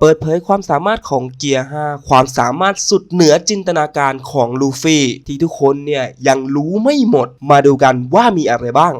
เปิดเผยความสามารถของเกียร์ 5 ความสามารถสุดเหนือจินตนาการของลูฟี่ ที่ทุกคนเนี่ยยังรู้ไม่หมด มาดูกันว่ามีอะไรบ้าง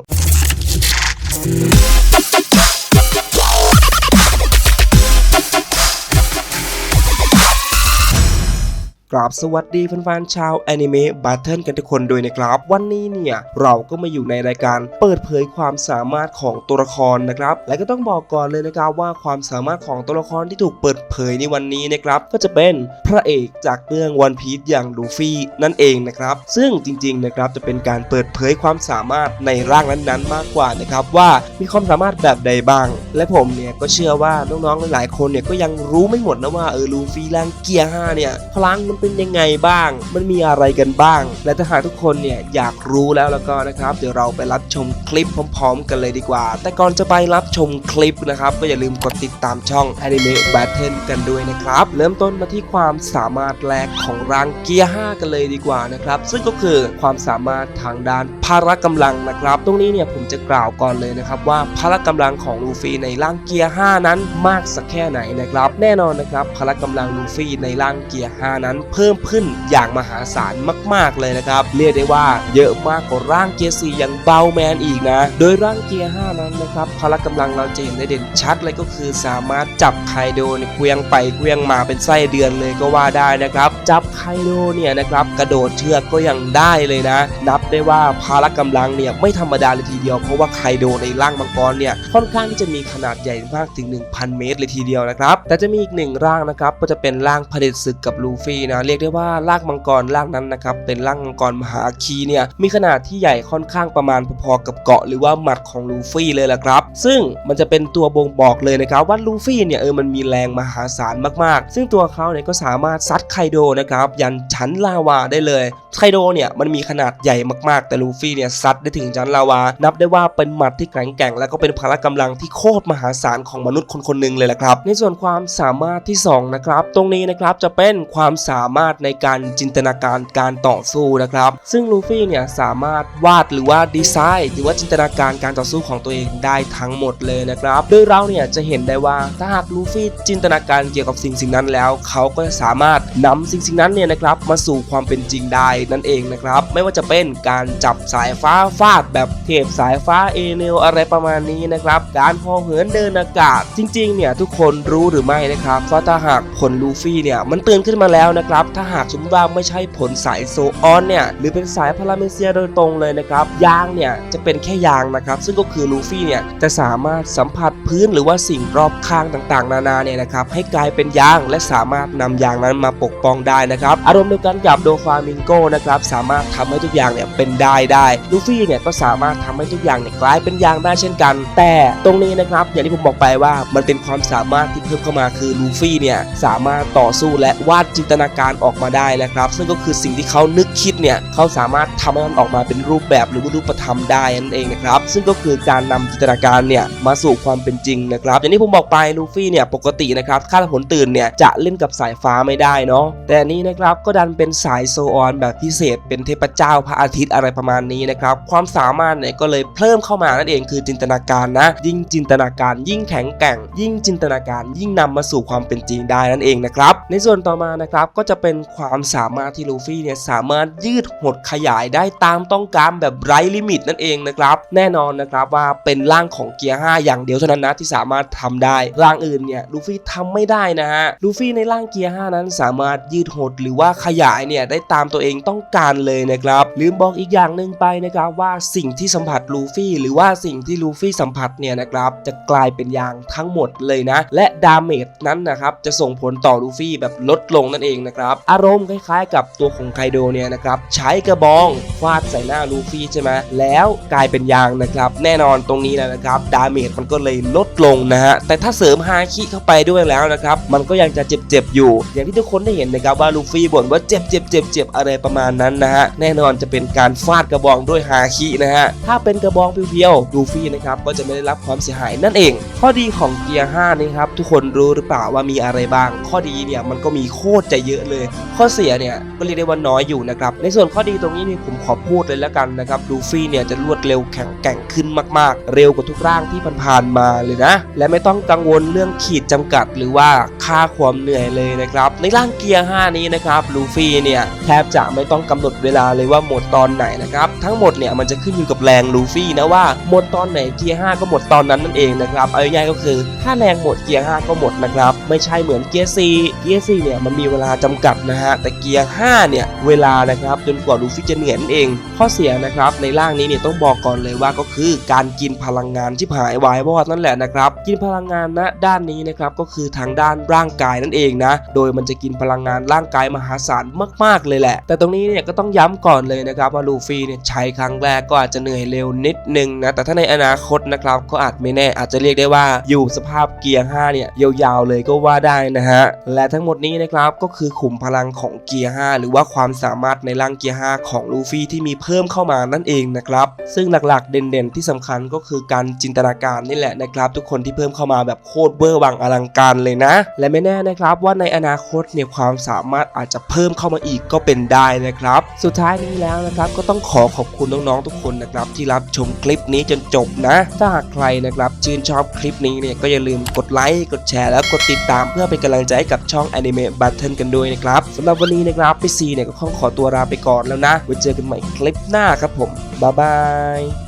กราบสวัสดีแฟนๆชาวแอนิเมะบัตเทิลกันทุกคนด้วยนะครับ วันนี้เนี่ย เราก็มาอยู่ในรายการเปิดเผยความสามารถของตัวละครนะครับ และก็ต้องบอกก่อนเลยนะครับว่าความสามารถของตัวละครที่ถูกเปิดเผยในวันนี้นะครับ ก็จะเป็นพระเอกจากเรื่องวันพีซอย่างลูฟี่นั่นเองนะครับ ซึ่งจริงๆนะครับจะเป็นการเปิดเผยความสามารถในร่างนั้นๆ มากกว่านะครับว่ามีความสามารถแบบใดบ้าง และผมเนี่ยก็เชื่อว่าน้องๆหลายๆคนเนี่ยก็ยังรู้ไม่หมดนะว่าเออลูฟี่แรงเกียร์5เนี่ยพลังมันเป็นยังไงบ้าง มันมีอะไรกันบ้าง และถ้าหากทุกคนเนี่ยอยากรู้แล้วแล้วก็นะครับ เดี๋ยวเราไปรับชมคลิปพร้อม ๆ กันเลยดีกว่า แต่ก่อนจะไปรับชมคลิปนะครับ ก็อย่าลืมกดติดตามช่อง Anime Battle กันด้วยนะครับ เริ่มต้นมาที่ความสามารถแรกของร่างเกียร์ 5 กันเลยดีกว่านะครับ ซึ่งก็คือความสามารถทางด้านพละกำลังนะครับ ตรงนี้เนี่ยผมจะกล่าวก่อนเลยนะครับว่าพละกำลังของลูฟี่ในร่างเกียร์ 5 นั้นมากสักแค่ไหนนะครับ แน่นอนนะครับพละกำลังลูฟี่ในร่างเกียร์ 5 นั้นเพิ่มขึ้นอย่างมหาศาลมาก ๆ เลยนะครับ เรียกได้ว่าเยอะมากกว่าร่างเกียร์4อย่างเบาแมนอีกนะ โดยร่างเกียร์5นั้นนะครับพละกำลังเราจะเห็นได้เด่นชัดเลยก็คือสามารถจับไคโดเนี่ยเควียงไปเควียงมาเป็นไส้เดือนเลยก็ว่าได้นะครับ จับไคโดเนี่ยนะครับกระโดดเชือกก็ยังได้เลยนะ นับได้ว่าพละกำลังเนี่ยไม่ธรรมดาเลยทีเดียว เพราะว่าไคโดในร่างมังกรเนี่ยค่อนข้างที่จะมีขนาดใหญ่มากถึง 1,000 เมตรเลยทีเดียวนะครับแต่จะมีอีกหนึ่งร่างนะครับก็จะเป็นร่างเผด็จศึกกับลูฟี่นะเรียกได้ว่าร่างมังกรร่างนั้นนะครับเป็นร่างมังกรมหาคีเนี่ยมีขนาดที่ใหญ่ค่อนข้างประมาณพอๆกับเกาะหรือว่าหมัดของลูฟี่เลยละครับ ซึ่งมันจะเป็นตัวบ่งบอกเลยนะครับว่าลูฟี่เนี่ยเออมันมีแรงมหาศาลมากๆ ซึ่งตัวเขาเนี่ยก็สามารถซัดไคโดนะครับยันชั้นลาวาได้เลยไคโดเนี่ยมันมีขนาดใหญ่มากๆ แต่ลูฟี่เนี่ยซัดได้ถึงชั้นลาวา นับได้ว่าเป็นหมัดที่แข็งแกร่ง และก็เป็นพละกำลังที่โคตรมหาศาลของมนุษย์คนคนๆหนึ่งเลยแหละครับ ในส่วนความสามารถที่สองนะครับตรงนี้นะครับจะเป็นความสามารถในการจินตนาการการต่อสู้นะครับ ซึ่งลูฟี่เนี่ยสามารถวาดหรือว่าดีไซน์หรือว่าจินตนาการการต่อสู้ของตัวเองได้ทั้งหมดเลยนะครับโดยเราเนี่ยจะเห็นได้ว่าถ้าหากลูฟี่จินตนาการเกี่ยวกับสิ่งสิ่งนั้นแล้ว เขาก็จะสามารถนำสิ่งสิ่งนั้นเนี่ยนะครับมาสู่ความเป็นจริงได้นั่นเองนะครับไม่ว่าจะเป็นการจับสายฟ้าฟาดแบบเทพสายฟ้าเอเนลอะไรประมาณนี้นะครับการพอเหินเดินอากาศจริงๆเนี่ยทุกคนรู้หรือไม่นะครับว่าถ้าหากผลลูฟี่เนี่ยมันตื่นขึ้นมาแล้วนะครับถ้าหากสมมติว่าไม่ใช่ผลสายโซออนเนี่ย หรือเป็นสายพาราเมเซียโดยตรงเลยนะครับ ยางเนี่ยจะเป็นแค่ยางนะครับ ซึ่งก็คือลูฟี่เนี่ยจะสามารถสัมผัสพื้นหรือว่าสิ่งรอบข้างต่างๆ นานาเนี่ยนะครับ ให้กลายเป็นยางและสามารถนำยางนั้นมาปกป้องได้นะครับ อารมณ์เดียวกันกับโดฟามิงโกนะครับ สามารถทำให้ทุกอย่างเนี่ยเป็นได้ได้ ลูฟี่เนี่ยก็สามารถทำให้ทุกอย่างเนี่ยกลายเป็นยางได้เช่นกัน แต่ตรงนี้นะครับ อย่างที่ผมบอกไปว่ามันเป็นความสามารถที่เพิ่มเข้ามาคือลูฟี่เนี่ยสามารถต่อสู้และวาดจินตนาการออกมาได้แล้วครับ ซึ่งก็คือสิ่งที่เขานึกคิดเนี่ยเขาสามารถทำให้มันออกมาเป็นรูปแบบหรือว่ารูปธรรมได้นั่นเองนะครับซึ่งก็คือการนำจินตนาการเนี่ยมาสู่ความเป็นจริงนะครับอย่างที่ผมบอกไปลูฟี่เนี่ยปกตินะครับข้าผลตื่นเนี่ยจะเล่นกับสายฟ้าไม่ได้เนาะแต่อันนี้นะครับก็ดันเป็นสายโซออนแบบพิเศษ เป็นเทพเจ้าพระอาทิตย์อะไรประมาณนี้นะครับความสามารถเนี่ยก็เลยเพิ่มเข้ามานั่นเองคือจินตนาการนะยิ่งจินตนาการยิ่งแข็งแกร่ง ยิ่งจินตนาการยิ่งนำมาสู่ความเป็นจริงได้นั่นเองนะครับในส่วนต่อมานะครับก็จะเป็นความสามารถที่ลูฟี่เนี่ยสามารถยืดหดขยายได้ตามต้องการแบบไร้ลิมิตนั่นเองนะครับ แน่นอนนะครับว่าเป็นร่างของเกียร์5อย่างเดียวเท่านั้นนะที่สามารถทำได้ ร่างอื่นเนี่ยลูฟี่ทำไม่ได้นะฮะลูฟี่ในร่างเกียร์5นั้นสามารถยืดหดหรือว่าขยายเนี่ยได้ตามตัวเองต้องการเลยนะครับลืมบอกอีกอย่างหนึ่งไปนะครับว่าสิ่งที่สัมผัสลูฟี่หรือว่าสิ่งที่ลูฟี่สัมผัสเนี่ยนะครับจะกลายเป็นยางทั้งหมดเลยนะ และดาเมจนั้นนะครับจะส่งผลต่อลูฟี่แบบลดลงนั่นเองนะครับ อารมณ์คล้ายๆ กับตัวของไคโดเนี่ยนะครับใช้กระบองฟาดใส่หน้าลูฟี่ใช่ไหมแล้วกลายเป็นยางนะครับ แน่นอนตรงนี้แหละนะครับดาเมจมันก็เลยลดลงนะฮะแต่ถ้าเสริมฮาคิเข้าไปด้วยแล้วนะครับมันก็ยังจะเจ็บๆอยู่ อย่างที่ทุกคนได้เห็นนะครับว่าลูฟี่บ่นว่าเจ็บเจ็บเจ็บเจ็บอะไรประมาณนั้นนะฮะแน่นอนจะเป็นการฟาดกระบองด้วยฮาคินะฮะถ้าเป็นกระบองเพียวๆลูฟี่นะครับก็จะไม่ได้รับความเสียหายนั่นเองข้อดีของเกียร์ 5 นี่ครับ ทุกคนรู้หรือเปล่าว่ามีอะไรบ้าง ข้อดีเนี่ยมันก็มีโคตรจะเยอะเลย ข้อเสียเนี่ยก็เรียกได้ว่าน้อยอยู่นะครับ ในส่วนข้อดีตรงนี้นี่ผมขอพูดเลยแล้วกันนะครับลูฟี่เนี่ยจะรวดเร็วแข็งแกร่งขึ้นมาก ๆ เร็วกว่าทุกร่างที่ผ่านๆมาเลยนะ และไม่ต้องกังวลเรื่องขีดจำกัด หรือว่าค่าความเหนื่อยเลยนะครับ ในร่างเกียร์ 5 นี้นะครับลูฟี่เนี่ยแทบจะไม่ต้องกำหนดเวลาเลยว่าหมดตอนไหนนะครับทั้งหมดเนี่ยมันจะขึ้นอยู่กับแรงลูฟี่นะว่าหมดตอนไหนเกียร์ 5 ก็หมดตอนนั้นนั่นเองนะครับเง่ายก็คือ ถ้าแรงหมดเกียร์ 5 ก็หมดนะครับ ไม่ใช่เหมือนเกียร์4เกียร์4เนี่ยมันมีเวลาจำกัดนะฮะ แต่เกียร์ 5 เนี่ย เวลานะครับจนกว่าลูฟี่จะเหนื่อยนั่นเอง ข้อเสียนะครับในร่างนี้เนี่ยต้องบอกก่อนเลยว่าก็คือการกินพลังงานที่หายวายวอดนั่นแหละนะครับ กินพลังงานนะด้านนี้นะครับก็คือทางด้านร่างกายนั่นเองนะ โดยมันจะกินพลังงานร่างกายมหาศาลมาก ๆเลยแหละ แต่ตรงนี้เนี่ยก็ต้องย้ำก่อนเลยนะครับว่าลูฟี่เนี่ยใช้ครั้งแรกก็อาจจะเหนื่อยเร็วนิดนึงนะแต่ถ้าในอนาคตนะครับก็อาจไม่แน่อาจจะเรียกได้ว่าอยู่สภาพเกียร์ 5 เนี่ยยาวๆเลยก็ว่าได้นะฮะ และทั้งหมดนี้นะครับก็คือขุมพลังของเกียร์ 5 หรือว่าความสามารถในร่างเกียร์ 5 ของลูฟี่ที่มีเพิ่มเข้ามานั่นเองนะครับ ซึ่งหลักๆเด่นๆที่สำคัญก็คือการจินตนาการนี่แหละนะครับทุกคนที่เพิ่มเข้ามาแบบโคตรเบอร์วังอลังการเลยนะ และไม่แน่นะครับว่าในอนาคตเนี่ยความสามารถอาจจะเพิ่มเข้ามาอีกก็เป็นได้นะครับ สุดท้ายนี้แล้วนะครับก็ต้องขอขอบคุณน้องๆทุกคนนะครับที่รับชมคลิปนี้จนจบนะ ถ้าหากใครนะครับชื่นชอบคลิปิปนี้เนี่ยก็อย่าลืมกดไลค์กดแชร์แล้วกดติดตามเพื่อเป็นกำลังใจให้กับช่อง Anime Battle กันด้วยนะครับสำหรับวันนี้นะครับพี่ซีเนี่ยก็ขอขอตัวลาไปก่อนแล้วนะไว้เจอกันใหม่คลิปหน้าครับผมบ๊ายบาย